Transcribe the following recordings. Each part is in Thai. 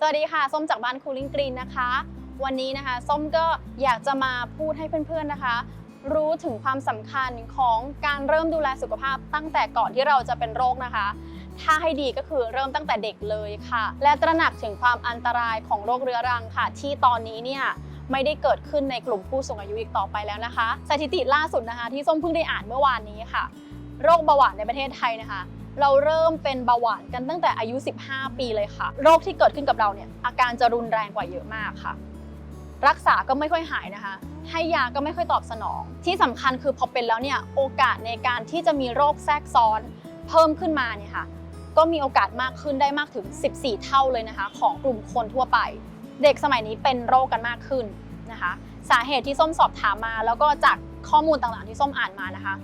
สวัสดีค่ะ ส้มจากบ้านคูลิ่งกรีนนะคะ วันนี้นะคะ ส้มก็อยากจะมาพูดให้เพื่อนๆนะคะ รู้ถึงความสำคัญของการเริ่มดูแลสุขภาพตั้งแต่ก่อนที่เราจะเป็นโรคนะคะ ถ้าให้ดีก็คือเริ่มตั้งแต่เด็กเลยค่ะ และตระหนักถึงความอันตรายของโรคเรื้อรังค่ะ ที่ตอนนี้เนี่ยไม่ได้เกิดขึ้นในกลุ่มผู้สูงอายุอีกต่อไปแล้วนะคะ สถิติล่าสุดนะคะ ที่ส้มเพิ่งได้อ่านเมื่อวานนี้ค่ะ โรคเบาหวานในประเทศไทยนะคะ เราเริ่มเป็นเบาหวานกันตั้งแต่อายุ 15 ปีเลยค่ะ โรคที่เกิดขึ้นกับเราเนี่ยอาการจะรุนแรงกว่าเยอะมากค่ะ รักษาก็ไม่ค่อยหายนะคะ ให้ยาก็ไม่ค่อยตอบสนอง ที่สำคัญคือพอเป็นแล้วเนี่ยโอกาสในการที่จะมีโรคแทรกซ้อนเพิ่มขึ้นมาเนี่ยค่ะก็มีโอกาสมากขึ้นได้มากถึง 14 เท่าเลยนะคะ ของกลุ่มคนทั่วไป เด็กสมัยนี้เป็นโรคกันมากขึ้นนะคะ สาเหตุที่ส้มสอบถามมา แล้วก็จากข้อมูลต่างๆที่ส้มอ่านมานะคะ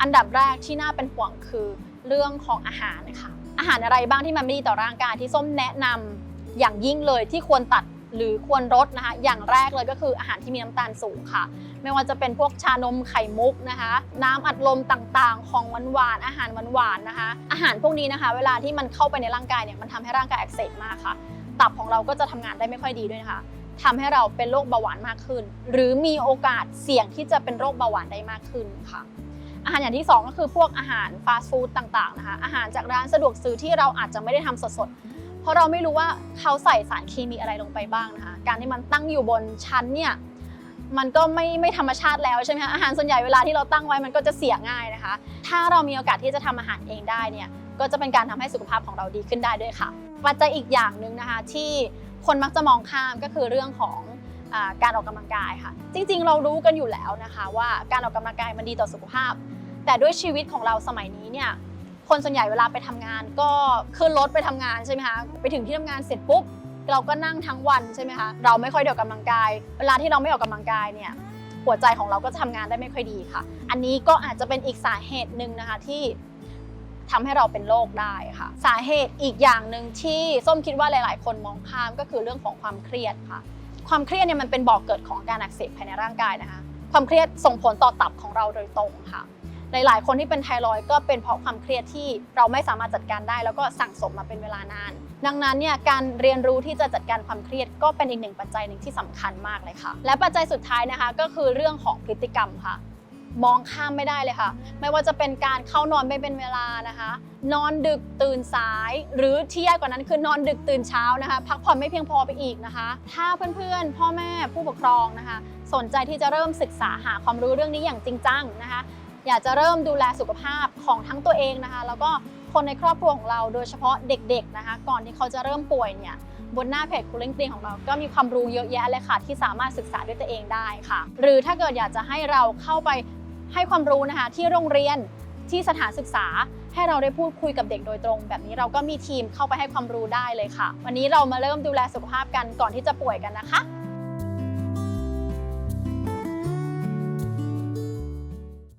อันดับแรกที่น่าเป็นห่วงคือ เรื่องของอาหารนะคะอาหารอะไรบ้างที่มันไม่ดีต่อร่างกายที่ส้มแนะนำอย่างยิ่งเลยที่ควรตัดหรือควรลดนะคะอย่างแรกเลยก็คืออาหารที่มีน้ำตาลสูงค่ะ ไม่ว่าจะเป็นพวกชานมไข่มุกนะคะ น้ำอัดลมต่างๆ ของหวานๆอาหารหวานๆนะคะ อาหารพวกนี้นะคะ เวลาที่มันเข้าไปในร่างกายเนี่ยมันทำให้ร่างกายอักเสบมากค่ะ ตับของเราก็จะทำงานได้ไม่ค่อยดีด้วยนะคะทำให้เราเป็นโรคเบาหวานมากขึ้น หรือมีโอกาสเสี่ยงที่จะเป็นโรคเบาหวานได้มากขึ้นค่ะ อาหารอย่างที่ 2 ก็คือพวกอาหารฟาสต์ฟู้ดต่างๆนะคะอาหารจากร้านสะดวกซื้อที่เราอาจจะไม่ได้ทำสดๆ เพราะเราไม่รู้ว่าเขาใส่สารเคมีอะไรลงไปบ้างนะคะการที่มันตั้งอยู่บนชั้นเนี่ยมันก็ไม่ไม่ธรรมชาติแล้วใช่ไหมคะอาหารส่วนใหญ่เวลาที่เราตั้งไว้มันก็จะเสียง่ายนะคะ ถ้าเรามีโอกาสที่จะทำอาหารเองได้เนี่ยก็จะเป็นการทำให้สุขภาพของเราดีขึ้นได้ด้วยค่ะ ปัจจัยอีกอย่างหนึ่งนะคะที่คนมักจะมองข้ามก็คือเรื่องของ การออกกำลังกายค่ะ จริง ๆ เรารู้กันอยู่แล้วนะคะ ว่าการออกกำลังกายมันดีต่อสุขภาพ แต่ด้วยชีวิตของเราสมัยนี้เนี่ยคนส่วนใหญ่เวลาไปทำงาน ก็ขึ้นรถไปทำงานใช่ไหมคะไปถึงที่ทำงานเสร็จปุ๊บเราก็นั่งทั้งวันใช่ไหมคะเราไม่ค่อยได้ออกกำลังกาย เวลาที่เราไม่ออกกำลังกายเนี่ยหัวใจของเราก็จะทำงานได้ไม่ค่อยดีค่ะ อันนี้ก็อาจจะเป็นอีกสาเหตุหนึ่งนะคะที่ทำให้เราเป็นโรคได้ค่ะ สาเหตุอีกอย่างหนึ่งที่ส้มคิดว่าหลาย ๆ คนมองข้ามก็คือเรื่องของความเครียดค่ะ ความเครียดเนี่ยมันเป็นบ่อกเกิดของการอักเสบภายในร่างกายนะคะ ความเครียดส่งผลต่อตับของเราโดยตรงค่ะ หลาย ๆ คนที่เป็นไทรอยก็เป็นเพราะความเครียดที่เราไม่สามารถจัดการได้ แล้วก็สั่งสมมาเป็นเวลานาน ดังนั้นเนี่ยการเรียนรู้ที่จะจัดการความเครียดก็เป็นอีกหนึ่งปัจจัยหนึ่งที่สำคัญมากเลยค่ะ และปัจจัยสุดท้ายนะคะก็คือเรื่องของพฤติกรรมค่ะ มองข้ามไม่ได้เลยค่ะ ไม่ว่าจะเป็นการเข้านอนไม่เป็นเวลานะคะ นอนดึกตื่นสาย หรือที่แย่กว่านั้นคือนอนดึกตื่นเช้านะคะ พักผ่อนไม่เพียงพอไปอีกนะคะ ถ้าเพื่อนๆ พ่อแม่ผู้ปกครองนะคะ สนใจที่จะเริ่มศึกษาหาความรู้เรื่องนี้อย่างจริงจังนะคะ อยากจะเริ่มดูแลสุขภาพของทั้งตัวเองนะคะ แล้วก็คนในครอบครัวของเราโดยเฉพาะเด็กๆนะคะ ก่อนที่เขาจะเริ่มป่วยเนี่ยบนหน้าเพจ Cooling Clean ของเราก็มีความรู้เยอะแยะเลยค่ะ ที่สามารถศึกษาด้วยตัวเองได้ค่ะ หรือถ้าเกิดอยากจะให้เราเข้าไป ให้ความรู้นะคะที่โรงเรียนที่สถานศึกษาให้เราได้พูดคุยกับเด็กโดยตรง แบบนี้เราก็มีทีมเข้าไปให้ความรู้ได้เลยค่ะ วันนี้เรามาเริ่มดูแลสุขภาพกันก่อนที่จะป่วยกันนะคะ